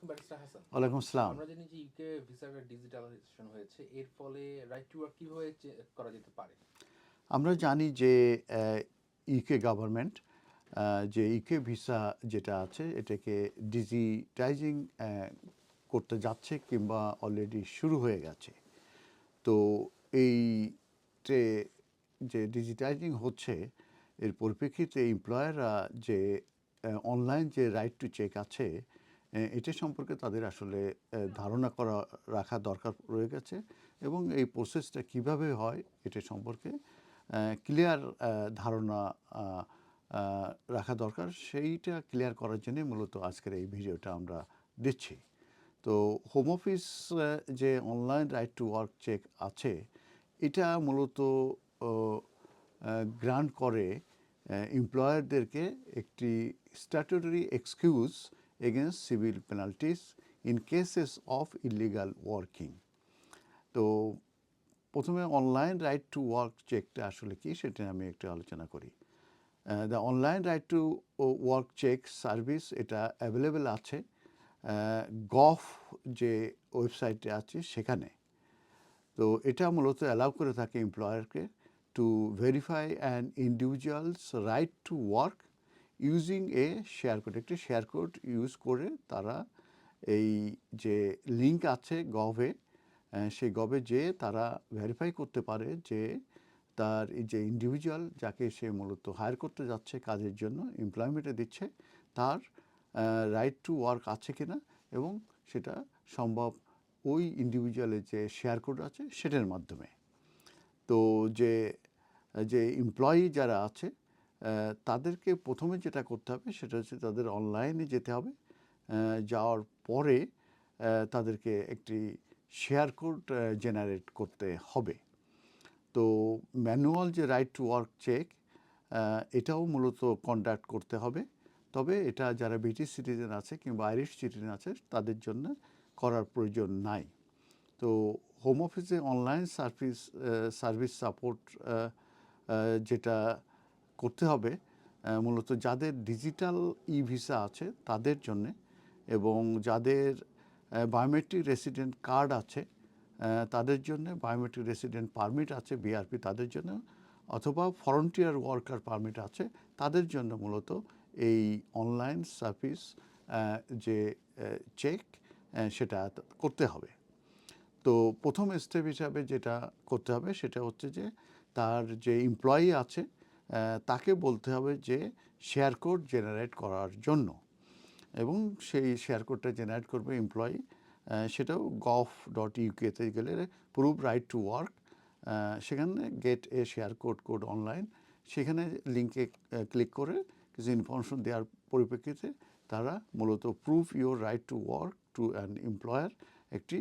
আলাইকুম ব্যারিস্টার হাসান। ওয়ালাইকুম আসসালাম। আমরা জানি যে ইউকে ভিসার ডিজিটালাইজেশন হয়েছে এর ফলে রাইট টু ওয়ার্ক কীভাবে করা যেতে পারে? আমরা জানি যে ইউকে গভর্নমেন্ট যে ইউকে ভিসা যেটা আছে এটাকে ডিজিটাইজিং করতে যাচ্ছে কিংবা অলরেডি শুরু হয়ে গেছে। তো এই যে ডিজিটাইজিং হচ্ছে এর পরিপ্রেক্ষিতে এমপ্লয়াররা যে অনলাইন যে রাইট টু চেক আছে এটা সম্পর্কে তাদের আসলে ধারণা করা, রাখা দরকার রয়ে গেছে এবং এই প্রসেসটা কীভাবে হয় এটা সম্পর্কে ক্লিয়ার ধারণা রাখা দরকার। সেইটা ক্লিয়ার করার জন্যই মূলত আজকের এই ভিডিওটা আমরা দিচ্ছি। তো হোম অফিস যে online right to work check আছে, এটা মূলত গ্রান্ট করে এমপ্লয়ারদেরকে একটি statutory excuse against civil penalties in cases of illegal working তো প্রথমে অনলাইন রাইট টু ওয়ার্ক চেকটা আসলে কি সেটা আমি একটু আলোচনা করি। The online right to work check service এটা অ্যাভেলেবেল আছে। গফ যে ওয়েবসাইটে আছে সেখানে। তো এটা মূলত অ্যালাউ করে থাকে এমপ্লয়ারকে to verify an individuals right to work using a share code একটি শেয়ার কোড ইউজ করে তারা এই যে লিঙ্ক আছে গভে সেই গভে যে তারা ভেরিফাই করতে পারে যে তার যে ইন্ডিভিজুয়াল যাকে সে মূলত হায়ার করতে যাচ্ছে কাজের জন্য এমপ্লয়মেন্টে দিচ্ছে, তার রাইট টু ওয়ার্ক আছে কিনা এবং সেটা সম্ভব ওই ইন্ডিভিজুয়ালের যে শেয়ার কোড আছে সেটার মাধ্যমে। তো যে যে এমপ্লয়ি যারা আছে তাদেরকে প্রথমে যেটা করতে হবে সেটা হচ্ছে তাদের অনলাইনে যেতে হবে। যাওয়ার পরে তাদেরকে একটি শেয়ার কোড জেনারেট করতে হবে। তো ম্যানুয়াল যে রাইট টু ওয়ার্ক চেক এটাও মূলত কন্ডাক্ট করতে হবে। তবে এটা যারা ব্রিটিশ সিটিজেন আছে কিংবা আইরিশ সিটিজেন আছে, তাদের জন্য করার প্রয়োজন নাই। তো হোম অফিসে অনলাইন সার্ভিস সার্ভিস সাপোর্ট যেটা করতে হবে মূলত যাদের ডিজিটাল ই ভিসা আছে তাদের জন্যে এবং যাদের বায়োমেট্রিক রেসিডেন্ট কার্ড আছে তাদের জন্য বায়োমেট্রিক রেসিডেন্ট পারমিট আছে বিআরপি তাদের জন্য, অথবা ফরন্টিয়ার ওয়ার্কার পারমিট আছে, তাদের জন্য মূলত এই অনলাইন সার্ভিস যে চেক সেটা করতে হবে। তো প্রথম স্টেপ হিসাবে যেটা করতে হবে সেটা হচ্ছে যে, তার যে এমপ্লয়ি আছে তাকে বলতে হবে যে শেয়ার কোড জেনারেট করার জন্য। এবং সেই শেয়ার কোডটা জেনারেট করবে এমপ্লয়ি সেটাও গভ ডট ইউকেতে গেলে প্রুভ রাইট টু ওয়ার্ক সেখানে get a share code code online সেখানে লিঙ্কে ক্লিক করে কিছু ইনফরমেশন দেওয়ার পরিপ্রেক্ষিতে তারা মূলত prove your right to work to an employer একটি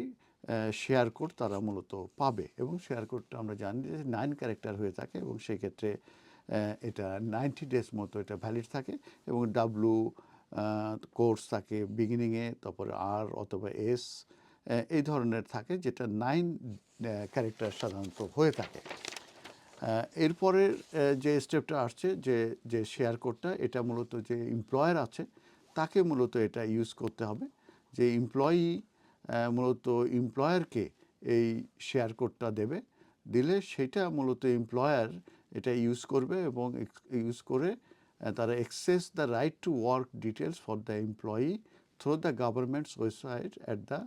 শেয়ার কোড তারা মূলত পাবে। এবং শেয়ার কোডটা আমরা জানি যে নাইন ক্যারেক্টার হয়ে থাকে এবং সেক্ষেত্রে এটা নাইনটি ডেজ মতো এটা ভ্যালিড থাকে এবং ডাব্লু কোর্স থাকে বিগিনিংয়ে তারপরে আর অথবা এস এই ধরনের থাকে যেটা নাইন ক্যারেক্টার সাধারণত হয়ে থাকে। এরপরের যে স্টেপটা আসছে যে যে শেয়ার কোডটা এটা মূলত যে এমপ্লয়ার আছে, তাকে মূলত এটা ইউজ করতে হবে। যে এমপ্লয়ি মূলত এমপ্লয়ারকে এই শেয়ার কোডটা দেবে, দিলে সেটা মূলত এমপ্লয়ার এটা ইউজ করবে এবং ইউজ করে তারা access the right to work details for the employee through the government's website at the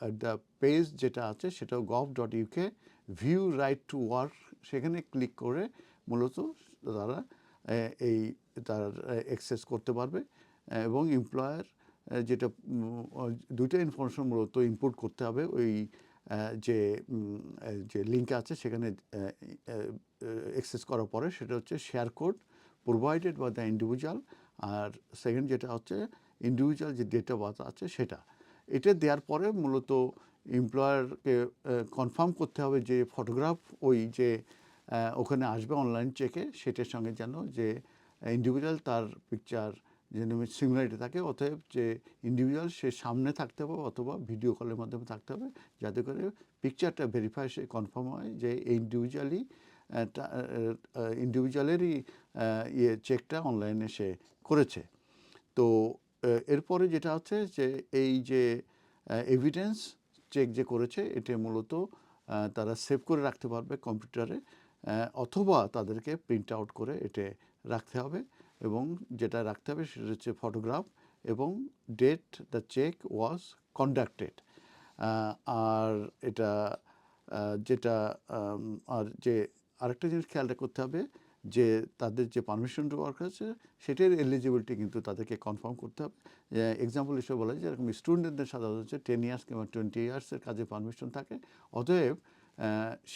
at the page যেটা আছে সেটাও gov dot UK view right to work সেখানে ক্লিক করে মূলত তারা এই তার অ্যাক্সেস করতে পারবে এবং এমপ্লয়ার যেটা দুইটা ইনফরমেশন মূলত ইনপুট করতে হবে ওই যে যে লিঙ্ক আছে সেখানে অ্যাক্সেস করার পরে সেটা হচ্ছে share code provided by the individual R second যেটা হচ্ছে ইন্ডিভিজুয়াল যে ডেট অফ বার্থ আছে সেটা। এটা দেওয়ার পরে মূলত এমপ্লয়ারকে কনফার্ম করতে হবে যে ফটোগ্রাফ ওই যে ওখানে আসবে অনলাইন চেকে সেটার সঙ্গে যেন যে ইন্ডিভিজুয়াল তার পিকচার যেন সিমিলারিটি থাকে, অতএব যে ইন্ডিভিজুয়াল সে সামনে থাকতে হবে অথবা ভিডিও কলের মাধ্যমে থাকতে হবে, যাতে করে পিকচারটা ভেরিফাই সে কনফার্ম হয় যে ইন্ডিভিজুয়ালি ইন্ডিভিজুয়ালেরই ইয়ে চেকটা অনলাইনে সে করেছে। তো এরপরে যেটা হচ্ছে যে, এই যে এভিডেন্স চেক যে করেছে, এটা মূলত তারা সেভ করে রাখতে পারবে কম্পিউটারে অথবা তাদেরকে প্রিন্ট আউট করে এটা রাখতে হবে এবং যেটা রাখতে হবে সেটা হচ্ছে ফটোগ্রাফ এবং date the check was conducted আর এটা যেটা আর যে আরেকটা জিনিস খেয়াল করতে হবে যে তাদের যে পারমিশন ওয়ার্ক আছে, সেটার এলিজিবিলিটি কিন্তু তাদেরকে কনফার্ম করতে হবে। এক্সাম্পল হিসেবে বলা যায়, যেরকম স্টুডেন্টদের সাধারণত হচ্ছে টেন ইয়ার্স কিংবা টোয়েন্টি ইয়ার্সের কাজে পারমিশন থাকে। অতএব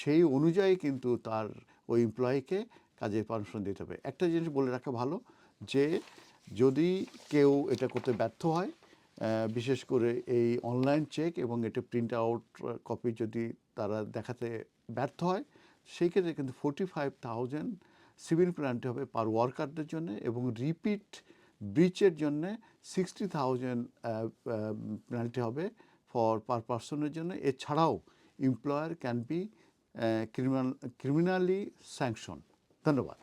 সেই অনুযায়ী কিন্তু তার ওই এমপ্লয়িকে কাজে পারমিশন দিতে হবে। একটা জিনিস বলে রাখা ভালো যে, যদি কেউ এটা করতে ব্যর্থ হয় বিশেষ করে এই অনলাইন চেক এবং এটা প্রিন্ট আউট কপি যদি তারা দেখাতে ব্যর্থ হয় সেই ক্ষেত্রে কিন্তু forty five thousand civil penalty হবে পার ওয়ার্কারদের জন্য এবং রিপিট ব্রিচের জন্য সিক্সটি থাউজেন্ড পেনাল্টি হবে ফর পার পার্সনের জন্য। এছাড়াও employer can be criminal criminally sanction ধন্যবাদ।